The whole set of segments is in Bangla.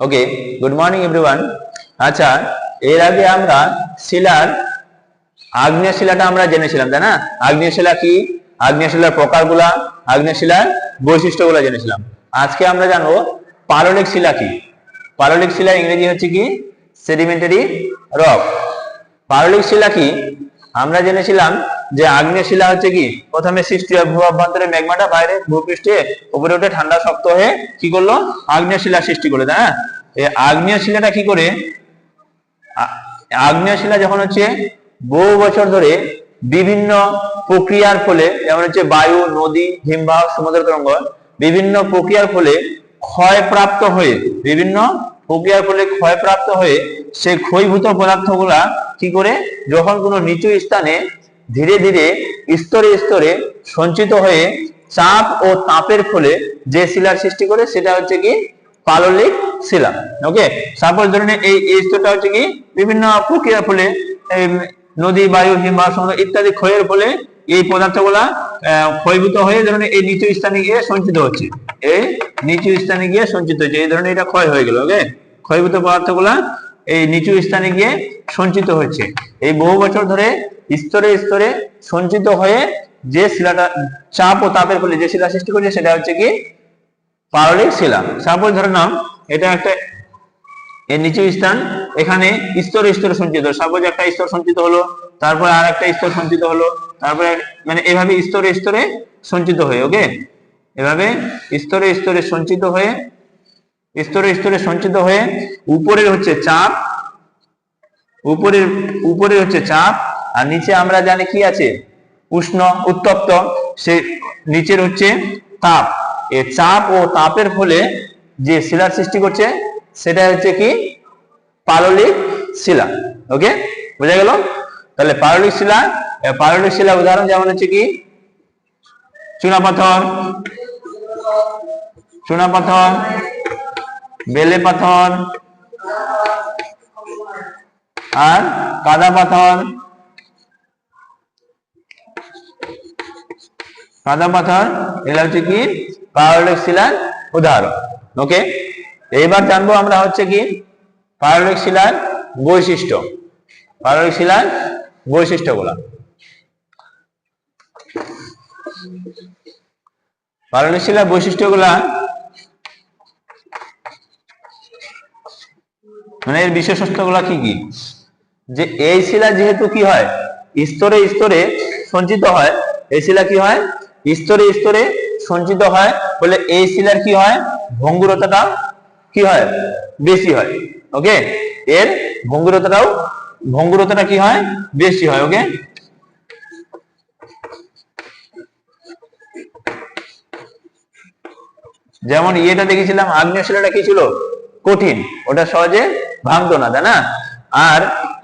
ওকে গুড মর্নিং এভরিওয়ান আচ্ছা এর আগে আমরা শিলার আগ্নেয় শিলাটা আমরা জেনেছিলাম, তাই না? আগ্নেয় শিলা কি? আগ্নেয় শিলার প্রকারগুলা, আগ্নেয় শিলার বৈশিষ্ট্যগুলো জেনেছিলাম। আজকে আমরা জানব পাললিক শিলা কি? পাললিক শিলা ইংরেজি হচ্ছে কি? সেডিমেন্টারি রক পাললিক শিলা কি? আমরা জেনেছিলাম যে আগ্নেয় শিলা হচ্ছে কি? প্রথমে সৃষ্টি হয় ভূ অভ্যন্তরে ম্যাগমাটা, বাইরে ভূপৃষ্ঠে, উপরে উঠে ঠান্ডা শক্ত হয়ে কি করল? আগ্নেয় শিলা সৃষ্টি তাই না? এই আগ্নেয় শিলাটা কি করে? আগ্নেয় শিলা যখন হচ্ছে বহু বছর ধরে বিভিন্ন প্রক্রিয়ার ফলে, যেমন হচ্ছে বায়ু, নদী, হিমবাহ, সমুদ্র তরঙ্গ, বিভিন্ন প্রক্রিয়ার ফলে ক্ষয়প্রাপ্ত হয়ে, বিভিন্ন প্রক্রিয়ার ফলে ক্ষয়প্রাপ্ত হয়ে সেই ক্ষয়ভূত পদার্থগুলা কি করে? যখন কোনো নিচু স্থানে ধীরে ধীরে স্তরে স্তরে সঞ্চিত হয়ে চাপ ও তাপের ফলে যে শিলার সৃষ্টি করে সেটা হচ্ছে কি পাললিক শিলা। ওকে সাপোজ ধরে নিন এই স্তরটা হচ্ছে কি বিভিন্ন প্রক্রিয়ার ফলে নদী, বায়ু, হিমবাহ সমুদ্র ইত্যাদি ক্ষয়ের ফলে এই পদার্থগুলা ক্ষয়ভূত হয়ে ধরুন এই নিচু স্থানে গিয়ে সঞ্চিত হচ্ছে। এই নিচু স্থানে গিয়ে সঞ্চিত হচ্ছে। এই ধরনের এটা ক্ষয় হয়ে গেল। ওকে ক্ষয়ভূত পদার্থগুলা এই নিচু স্থানে গিয়ে সঞ্চিত হচ্ছে এই বহু বছর ধরে স্তরে স্তরে সঞ্চিত হয়ে যে শিলাটা, চাপ ও তাপের ফলে যে শিলা সৃষ্টি করছে, সেটা হচ্ছে কি? পারলিক শিলা। সাপোজ ধরে নাম এটা একটা এর নিচু স্থান, এখানে স্তরে স্তরে সঞ্চিত সাপোজ একটা স্তর সঞ্চিত হলো, তারপরে আর একটা স্তর সঞ্চিত হলো, তারপরে মানে এভাবে স্তরে স্তরে সঞ্চিত হয়ে ওকে এভাবে স্তরে স্তরে সঞ্চিত হয়ে স্তরে স্তরে সঞ্চিত হয়ে উপরের হচ্ছে চাপ, উপরের উপরে হচ্ছে চাপ, আর নিচে আমরা জানি কি আছে? উষ্ণ, উত্তপ্ত, সে নিচের হচ্ছে তাপ। এ চাপ ও তাপের ফলে যে শিলার সৃষ্টি করছে, সেটা হচ্ছে কি? পাললিক শিলা। ওকে? বোঝা গেল? তাহলে পাললিক শিলা পাললিক শিলা উদাহরণ যেমন হচ্ছে কি? চুনাপাথর চুনাপাথর বেলে পাথর, আর কাদা পাথর কাদা পাথর, এগুলা হচ্ছে কি? পারলিক শিলার উদাহরণ। ওকে এইবার জানব আমরা হচ্ছে কি? পারলিক শিলার বৈশিষ্ট্য। পারলিক শিলার বৈশিষ্ট্যগুলা। পারলিক শিলার বৈশিষ্ট্যগুলা মানে এর বিশেষত্বগুলা কি কি? যে এই শিলা যেহেতু কি হয়? স্তরে স্তরে সঞ্চিত হয়। এই শিলা কি হয়? স্তরে স্তরে সঞ্চিত হয় বলে এই শিলার কি হয়? ভঙ্গুরতাটা কি হয়? বেশি হয়। ওকে? এর ভঙ্গুরতাটাও, ভঙ্গুরতাটা কি হয়? বেশি হয়। ওকে? যেমন ইয়েটা দেখেছিলাম, আগ্নেয় শিলাটা কি ছিল? কঠিন, ওটা সহজে ভাঙতো না, তাই না? আর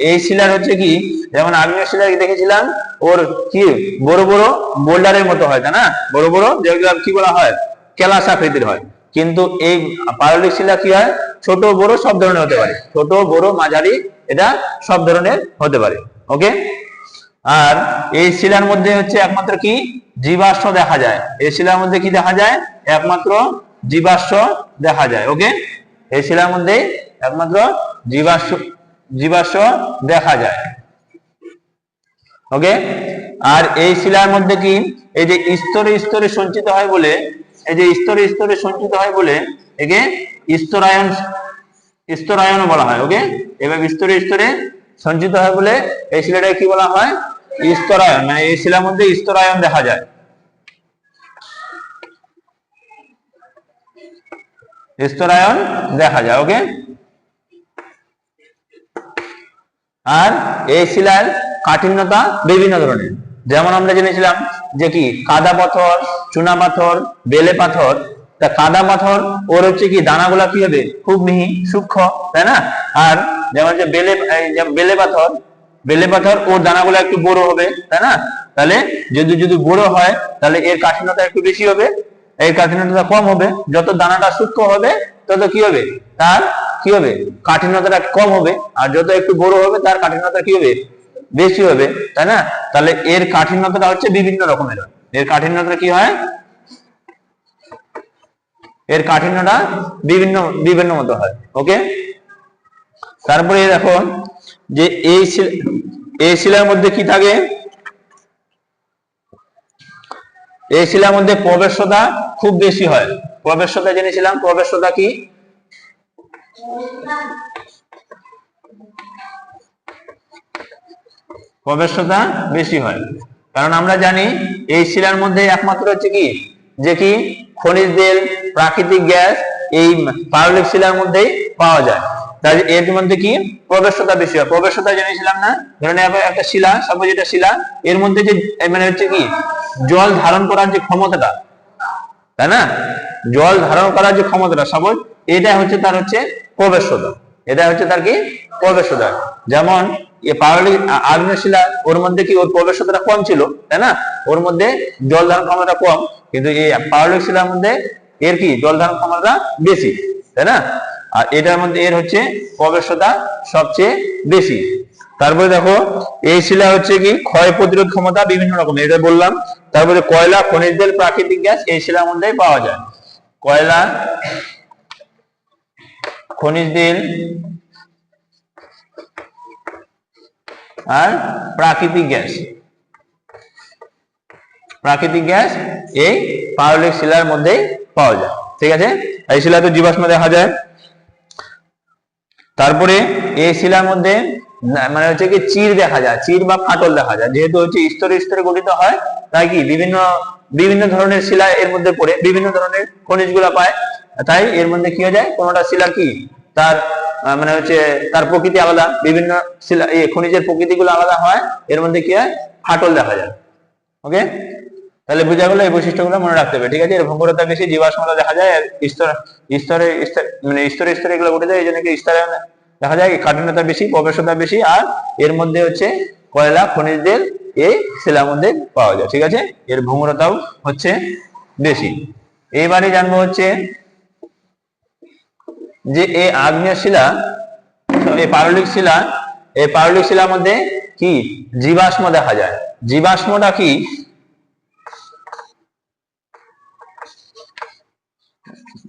এই শিলার হচ্ছে কি, যেমন আগ্নেয় শিলা দেখেছিলাম, ওর কি, বড় বড় বোল্ডারের মতো হয়, তাই না? বড় বড় যেগুলো কি বলা হয় কেলাস আকৃতির হয়। কিন্তু এই পারলিক শিলা কি হয়, ছোট, বড়, সব ধরনের হতে পারে। ছোট, বড়, মাঝারি, এটা সব ধরনের হতে পারে। ওকে? আর এই শিলার মধ্যে হচ্ছে একমাত্র কি, জীবাশ্ম দেখা যায়। এই শিলার মধ্যে কি দেখা যায়? একমাত্র জীবাশ্ম দেখা যায়। ওকে? এই শিলার মধ্যে একমাত্র জীবাশ্ম জীবাশ্ম দেখা যায়। ওকে আর এই শিলার মধ্যে কি? এই যে স্তরে স্তরে সঞ্চিত হয় বলে, এই যে স্তরে স্তরে সঞ্চিত হয় বলে, একে স্তরায়ন স্তরায়ন বলা হয় ওকে এবার স্তরে স্তরে সঞ্চিত হয় বলে, এই শিলাটাকে কি বলা হয়? স্তরায়ন মানে এই শিলার মধ্যে স্তরায়ন দেখা যায়। স্তরায়ন দেখা যায় ওকে আর এই শিলার কাঠিন্যতা বিভিন্ন ধরনের। যেমন আমরা জেনেছিলাম যে কি, কাদা পাথর, চুনা পাথর, বেলে পাথর। তা কাদা পাথর, ওর হচ্ছে কি, দানাগুলা কি হবে? খুব মিহি, সূক্ষ্ম, তাই না? আর যেমন যে বেলে বেলে পাথর বেলে পাথর, ওর দানাগুলো একটু বড় হবে, তাই না? তাহলে যদি যদি বড় হয়, তাহলে এর কাঠিন্যতা একটু বেশি হবে। এর কাঠিন্যতা কম হবে, যত দানাটা সূক্ষ্ম হবে, তত কি হবে? তার কি হবে? কাঠিন্যতাটা কম হবে, আর যত একটু বড় হবে, তার কাঠিন্যতা কি হবে? বেশি হবে, তাই না? তাহলে এর কাঠিন্যতাটা হচ্ছে বিভিন্ন রকমের। এর কাঠিন্যতা কি হয়? এর কাঠিন্যটা বিভিন্ন বিভিন্ন মতো হয় ওকে তারপরে দেখো যে এই এই শিলার মধ্যে কি থাকে? এই শিলার মধ্যে প্রবেশ্যতা খুব বেশি হয়। প্রবেশ্যতা জেনেছিলাম প্রবেশ্যতা কি? প্রবেশ্যতা বেশি হয়। কারণ আমরা জানি এই শিলার মধ্যে একমাত্র হচ্ছে কি? যে কি? খনিজ তেল, প্রাকৃতিক গ্যাস, এই পারলিক শিলার মধ্যেই পাওয়া যায়। তাই এর মধ্যে কি? প্রবেশ্যতা বেশি হয়। প্রবেশ্যতা জেনেছিলাম না? ধরে নেওয়া একটা শিলা সাপোজ এটা শিলা। এর মধ্যে যে মানে হচ্ছে কি? জল ধারণ করার যে ক্ষমতাটা, তাই না? জল ধারণ করার যে ক্ষমতাটা সাপোজ এটা হচ্ছে তার হচ্ছে প্রবেশ্যতা এটা হচ্ছে তার কি? প্রবেশ্যতা যেমন পারলিক আগ্নেয়শিলা ওর মধ্যে কি ওর প্রবেশ্যতাটা কম ছিল, তাই না? ওর মধ্যে জল ধারণ ক্ষমতা কম, কিন্তু এই পারলিক শিলার মধ্যে এর কি? জল ধারণ ক্ষমতা বেশি, তাই না? আর এটার মধ্যে এর হচ্ছে প্রবেশতা সবচেয়ে বেশি। তারপরে দেখো, এই শিলা হচ্ছে কি, ক্ষয় প্রতিরোধ ক্ষমতা বিভিন্ন রকম, এটা বললাম। তারপরে কয়লা, খনিজ তেল, প্রাকৃতিক গ্যাস, এই শিলার মধ্যেই পাওয়া যায়। কয়লা, খনিজ তেল, আর প্রাকৃতিক গ্যাস। প্রাকৃতিক গ্যাস এই পারলিক শিলার মধ্যেই পাওয়া যায়। ঠিক আছে? এই শিলা তো জীবাশ্ম দেখা যায়। তারপরে এই শিলার মধ্যে মানে হচ্ছে কি চির দেখা যায়, চির বা ফাটল দেখা যায়। যেহেতু হচ্ছে স্তরে স্তরে গঠিত হয়, তাই কি বিভিন্ন বিভিন্ন ধরনের শিলা এর মধ্যে পড়ে, বিভিন্ন ধরনের খনিজগুলা পায়। তাই এর মধ্যে কি হয়ে যায়? কোনোটা শিলা কি? তার মানে হচ্ছে তার প্রকৃতি আলাদা, বিভিন্ন শিলা, এই খনিজের প্রকৃতি গুলো আলাদা হয়, এর মধ্যে কি হয়? ফাটল দেখা যায়। ওকে? তাহলে বোঝা গেলো এই বৈশিষ্ট্যগুলো মনে রাখতে হবে, ঠিক আছে? এর ভঙ্গুরতা বেশি জীবাশ্মতা দেখা যায় স্তরে, স্তর- মানে স্তরে স্তরে এগুলো ঘটে যায়, এই জন্য কি স্তরে দেখা যায় কাঠিন্যতা বেশি, প্রবেশতা বেশি, আর এর মধ্যে হচ্ছে কয়লা খনিজ তেল এই শিলার মধ্যে পাওয়া যায়, ঠিক আছে? এর ভঙ্গুরতাও হচ্ছে বেশি। এইবারে জানব হচ্ছে যে এই আগ্নেয় শিলা এই পারলিক শিলা এই পারলিক শিলার মধ্যে কি? জীবাশ্ম দেখা যায়। জীবাশ্মটা কি?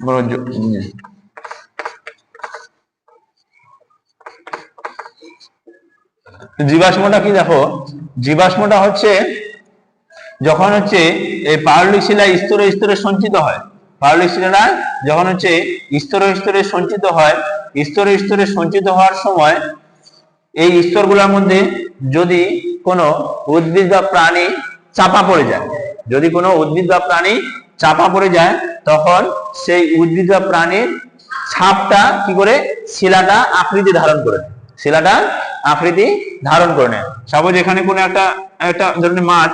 বড় জীবাশ্মটা কি দেখো? জীবাশ্মটা হচ্ছে যখন হচ্ছে এই পারলিক শিলা স্তরে স্তরে সঞ্চিত হয়। পারলিক শিলাটা যখন হচ্ছে স্তরে স্তরে সঞ্চিত হয়, স্তরে স্তরে সঞ্চিত হওয়ার সময় এই স্তরগুলোর মধ্যে যদি কোনো উদ্ভিদ বা প্রাণী চাপা পড়ে যায়, যদি কোনো উদ্ভিদ বা প্রাণী চাপা পড়ে যায়, তখন সেই উদ্ভিদ বা প্রাণীর ছাপটা কি করে? শিলাটা আকৃতি ধারণ করে। শিলাটা আকৃতি ধারণ করে নেয়। সাপোজ এখানে কোনো একটা একটা ধরনের মাছ।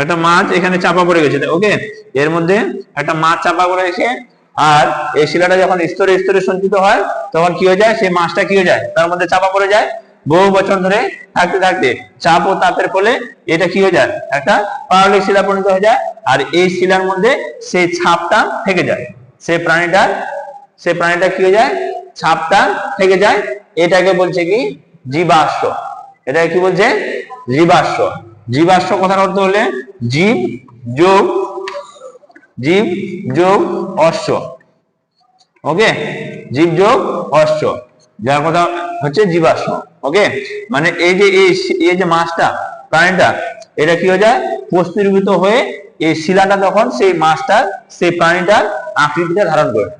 একটা মাছ এখানে চাপা পড়ে গেছে, ওকে? এর মধ্যে একটা মাছ চাপা পড়ে গেছে, আর এই শিলাটা যখন স্তরে স্তরে সঞ্চিত হয়, তখন কি হয়ে যায়? সেই মাছটা কি হয়ে যায়? তার মধ্যে চাপা পড়ে যায়। বহু বছর ধরে থাকতে থাকতে চাপ ও তাপের ফলে এটা কি হয়ে যায়? একটা পারলিক শিলা পরিণত হয়ে যায়, আর এই শিলার মধ্যে সেই ছাপটা থেকে যায়। সেই প্রাণীটার সেই প্রাণীটা কি হয়ে যায়? ছাপটা থেকে যায়। এটাকে বলছে কি? জীবাশ্ম। এটাকে কি বলছে? জীবাশ্ম। জীবাশ্ম কথার অর্থ হলে জীব, যোগ জীব, যোগ, অশ্ব। ওকে? জীব, যোগ, অশ্ব। যার কথা হচ্ছে জীবাশ্ম। ওকে? মানে এই যে এই যে মাছটা, প্রাণীটা এটা কি হয়ে যায়? প্রস্তুরীভূত হয়ে এই শিলাটা তখন সেই মাছটার, সেই প্রাণীটার আকৃতিটা ধারণ করে।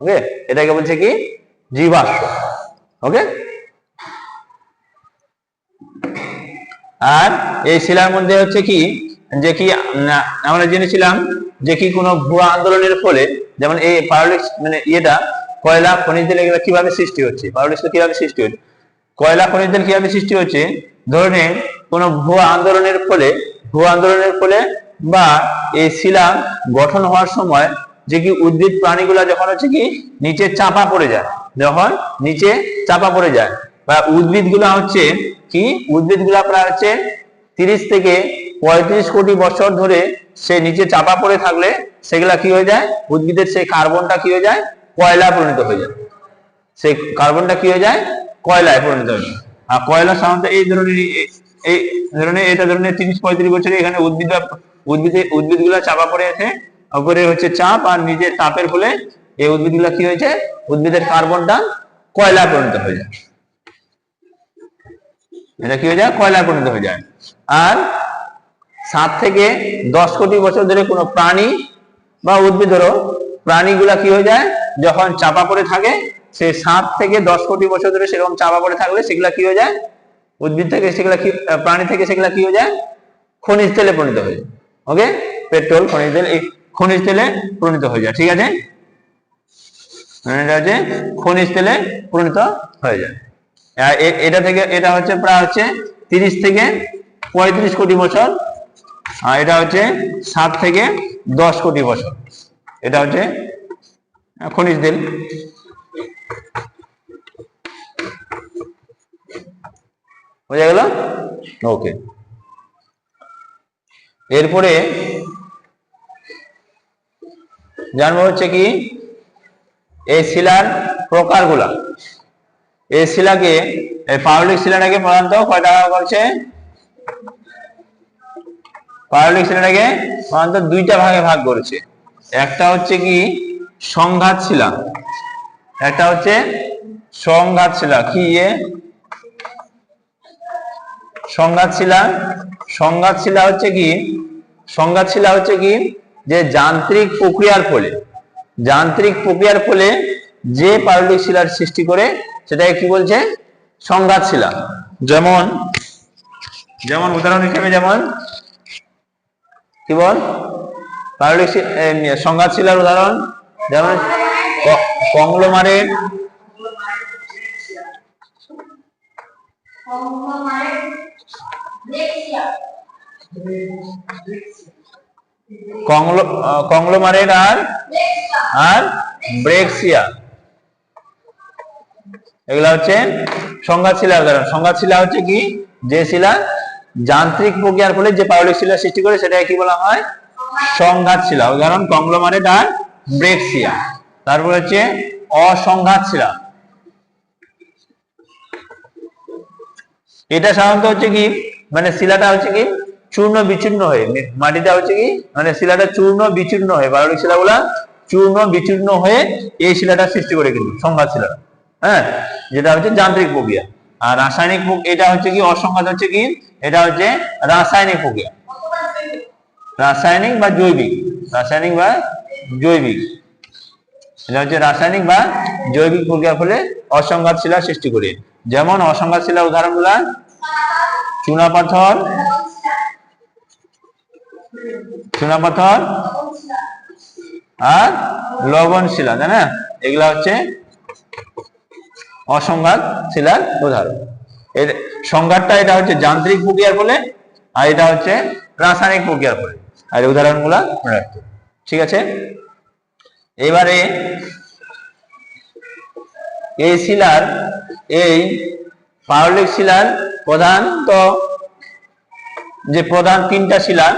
ওকে এটাকে বলছে কি? জীবাশ্ম। ওকে আর এই শিলার মধ্যে হচ্ছে কি? যে কি আমরা জেনেছিলাম যে কি কোনো ভুয়া আন্দোলনের ফলে, যেমন এই পারলিক্স মানে ইয়েটা, কয়লা খনিজ এগুলো কীভাবে সৃষ্টি হচ্ছে? পারলিক্স কীভাবে সৃষ্টি হচ্ছে? কয়লা খনিজ তেল কীভাবে সৃষ্টি হচ্ছে? ধরে কোনো ভুয়া আন্দোলনের ফলে ভুয়া আন্দোলনের ফলে বা এই শিলা গঠন হওয়ার সময় যে কি উদ্ভিদ প্রাণীগুলা যখন হচ্ছে কি নিচে চাপা পড়ে যায়, যখন নিচে চাপা পড়ে যায়, বা উদ্ভিদ হচ্ছে কি উদ্ভিদ প্রায় হচ্ছে তিরিশ থেকে পঁয়ত্রিশ কোটি বছর ধরে সে নিচে চাপা পড়ে থাকলে সেগুলা কি হয়ে যায়? উদ্ভিদের সেই কার্বনটা কি হয়ে যায়? কয়লা পরিণত হয়ে যায়। সেই কার্বনটা কি হয়ে যায়? কয়লায় পরিণত হয়ে যায়। কয়লা সাধারণত এই ধরনের এই ধরনের, এটা ধরনের তিরিশ পঁয়ত্রিশ বছরে এখানে উদ্ভিদ, উদ্ভিদে উদ্ভিদগুলা চাপা পড়ে আছে। ওপরে হচ্ছে চাপ আর নিজের তাপের ফলে এই উদ্ভিদগুলা কি হয়েছে? উদ্ভিদের কার্বনটা কয়লা পরিণত হয়ে যায়। এটা কি হয়ে যায়? কয়লা পরিণত হয়ে যায়। আর সাত থেকে দশ কোটি বছর ধরে কোনো প্রাণী বা উদ্ভিদেরও প্রাণীগুলা কি হয়ে যায়? যখন চাপা পড়ে থাকে সে সাত থেকে দশ কোটি বছর ধরে সেরকম চাপা পড়ে থাকলে সেগুলা কি হয়ে যায়? উদ্ভিদ থেকে সেগুলা কি প্রাণী থেকে সেগুলা কি হয়ে যায়? খনিজ তেলে পরিণত হয়ে যায়। ওকে পেট্রোল, খনিজ তেল, এই খনিজ তেলে পরিণত হয়ে যায়। ঠিক আছে? এটা হচ্ছে খনিজ তেলে পরিণত হয়ে যায়। এটা থেকে, এটা হচ্ছে প্রায় হচ্ছে তিরিশ থেকে পঁয়ত্রিশ কোটি বছর। আর এটা হচ্ছে সাত থেকে দশ কোটি বছর। এটা হচ্ছে খনিজ তেল। বোঝা গেল? ওকে এরপরে জানব হচ্ছে কি এই শিলার প্রকারগুলা। এই শিলাকে এই পারলিক শিলাটাকে প্রধানত কয়টা ভাগ করছে পারলিক শিলাটাকে প্রধানত দুইটা ভাগে ভাগ করেছে। একটা হচ্ছে কি সংঘাত শিলা। একটা হচ্ছে সংঘাত শিলা। কি ইয়ে সংঘাত শিলা সংঘাত শিলা হচ্ছে কি? সংঘাত শিলা হচ্ছে কি? যে যান্ত্রিক প্রক্রিয়ার ফলে যান্ত্রিক প্রক্রিয়ার ফলে যে পারলিক শিলার সৃষ্টি করে সেটাকে কি বলছে? সংঘাত শিলা যেমন যেমন উদাহরণ হিসেবে যেমন কি বল? পারলিক শি- সংঘাত শিলার উদাহরণ যেমন ক- কংলোমারেট কংলো আহ, কংলোমারেট আর আর ব্রেক্সিয়া। এগুলা হচ্ছে সংঘাত শিলার সংঘাত শিলা হচ্ছে কি? যে শিলা যান্ত্রিক প্রক্রিয়ার ফলে যে পারলিক শিলা সৃষ্টি করে, সেটাকে কি বলা হয়? সংঘাত শিলা। উদাহরণ, কংলোমারেট আর ব্রেক্সিয়া। তারপর হচ্ছে অসংঘাত শিলা। এটা সাধারণত হচ্ছে কি? মানে শিলাটা হচ্ছে কি চূর্ণ বিচূর্ণ হয়ে মাটিটা হচ্ছে কি মানে শিলাটা চূর্ণ বিচূর্ণ হয়ে, বারোটি শিলাগুলা চূর্ণ বিচূর্ণ হয়ে এই শিলাটা সৃষ্টি করে কিন্তু, সংঘাত শিলাটা হ্যাঁ? যেটা হচ্ছে যান্ত্রিক প্রক্রিয়া। আর রাসায়নিক এটা হচ্ছে কি অসংঘাত হচ্ছে কি? এটা হচ্ছে রাসায়নিক প্রক্রিয়া। রাসায়নিক বা জৈবিক। রাসায়নিক বা জৈবিক। এটা হচ্ছে রাসায়নিক বা জৈবিক প্রক্রিয়ার ফলে অসংঘাত শিলা সৃষ্টি করে। যেমন অসংঘাত শিলার উদাহরণগুলা চুনাপাথর চুনাপাথর আর লবণ শিলা, তাই না? এগুলা হচ্ছে অসংঘাত শিলার উদাহরণ। এর সংঘাতটা এটা হচ্ছে যান্ত্রিক প্রক্রিয়ার ফলে, আর এটা হচ্ছে রাসায়নিক প্রক্রিয়ার ফলে। আর এই উদাহরণগুলা মনে রাখতে ঠিক আছে? এবারে এই শিলার এই পারলিক শিলার প্রধানত যে প্রধান তিনটা শিলা,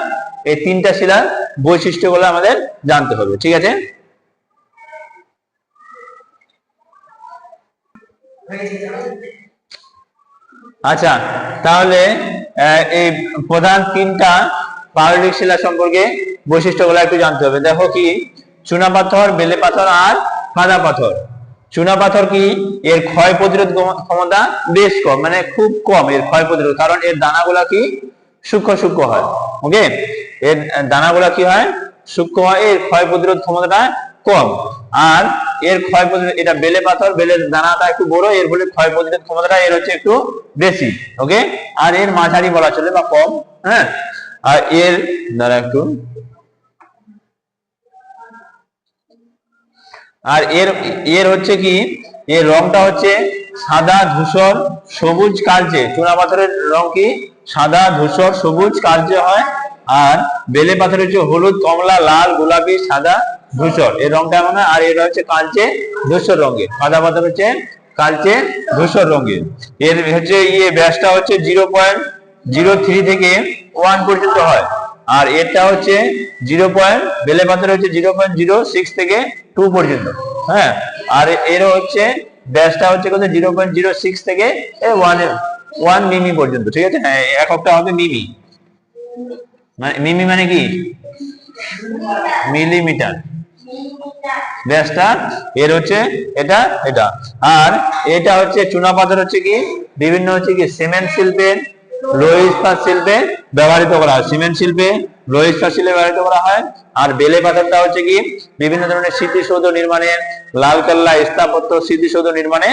এই তিনটা শিলার বৈশিষ্ট্যগুলো আমাদের জানতে হবে, ঠিক আছে? আচ্ছা তাহলে এই প্রধান তিনটা পারলিক শিলা সম্পর্কে বৈশিষ্ট্যগুলো একটু জানতে হবে। দেখো কি চুনা পাথর বেলে পাথর আর কাদা পাথর চুনা পাথর কি? এর ক্ষয় প্রতিরোধ ক্ষম- ক্ষমতা বেশ কম মানে খুব কম এর ক্ষয় প্রতিরোধ, কারণ এর দানাগুলা কি? সূক্ষ্ম সূক্ষ্ম হয় ওকে এর দানাগুলা কি হয়? সূক্ষ্ম হয়, এর ক্ষয় প্রতিরোধ ক্ষমতাটা কম। আর এর ক্ষয় প্রতিরোধ, এটা বেলে পাথর, বেলের দানাটা একটু বড়, এর ফলে ক্ষয় প্রতিরোধ ক্ষমতাটা এর হচ্ছে একটু বেশি ওকে আর এর মাঝারি বলা চলে বা কম হ্যাঁ? আর এর দ্বারা একটু আর এর এর হচ্ছে কি? এর রংটা হচ্ছে সাদা, ধূসর, সবুজ কালচে চুনা পাথরের রং কি? সাদা, ধূসর, সবুজ কালচে হয়। আর বেলে পাথরের হচ্ছে হলুদ, কমলা, লাল, গোলাপি, সাদা, ধূসর, এর রংটা এমন আর এর হচ্ছে কালচে ধূসর রঙের। সাদা পাথর হচ্ছে কালচে ধূসর রঙের। এর হচ্ছে ইয়ে ব্যাসটা হচ্ছে জিরো পয়েন্ট জিরো থ্রি থেকে ওয়ান পর্যন্ত হয়। আর এটা হচ্ছে জিরো পয়েন্ট, বেলে পাথর হচ্ছে জিরো পয়েন্ট জিরো সিক্স থেকে টু পর্যন্ত। হ্যাঁ? আর এরও হচ্ছে ব্যাসটা হচ্ছে কত? জিরো পয়েন্ট জিরো সিক্স থেকে ওয়ান ওয়ান মিমি পর্যন্ত, ঠিক আছে? হ্যাঁ এককটা হবে মিমি। মানে মিমি মানে কি? মিলিমিটার। ব্যাসটা এর হচ্ছে এটা এটা। আর এটা হচ্ছে চুনা পাথর হচ্ছে কি? বিভিন্ন হচ্ছে কি? সিমেন্ট শিল্পে লোহ ইস্পাত শিল্পে ব্যবহৃত করা হয়। সিমেন্ট শিল্পে লোহ ইস্পাত শিল্পে ব্যবহৃত করা হয়। আর বেলে পাথরটা হচ্ছে কি? বিভিন্ন ধরনের স্মৃতিসৌধ নির্মাণে লালকেল্লা স্থাপত্য স্মৃতিসৌধ নির্মাণে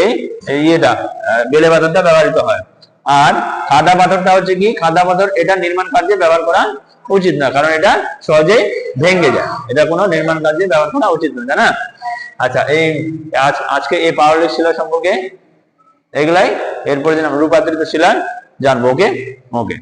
এই ইয়েটা বেলে পাথরটা ব্যবহৃত হয়। আর খাদা পাথরটা হচ্ছে কি? খাদা পাথর এটা নির্মাণ কার্যে ব্যবহার করা উচিত না, কারণ এটা সহজেই ভেঙে যায়। এটা কোনো নির্মাণ কার্যে ব্যবহার করা উচিত তাই না? আচ্ছা এই আজ, আজকে এই পাওয়ারলেস শিলা সম্পর্কে এগুলাই। এরপরে আমরা রূপান্তরিত শিলা, জানব ওকে ওকে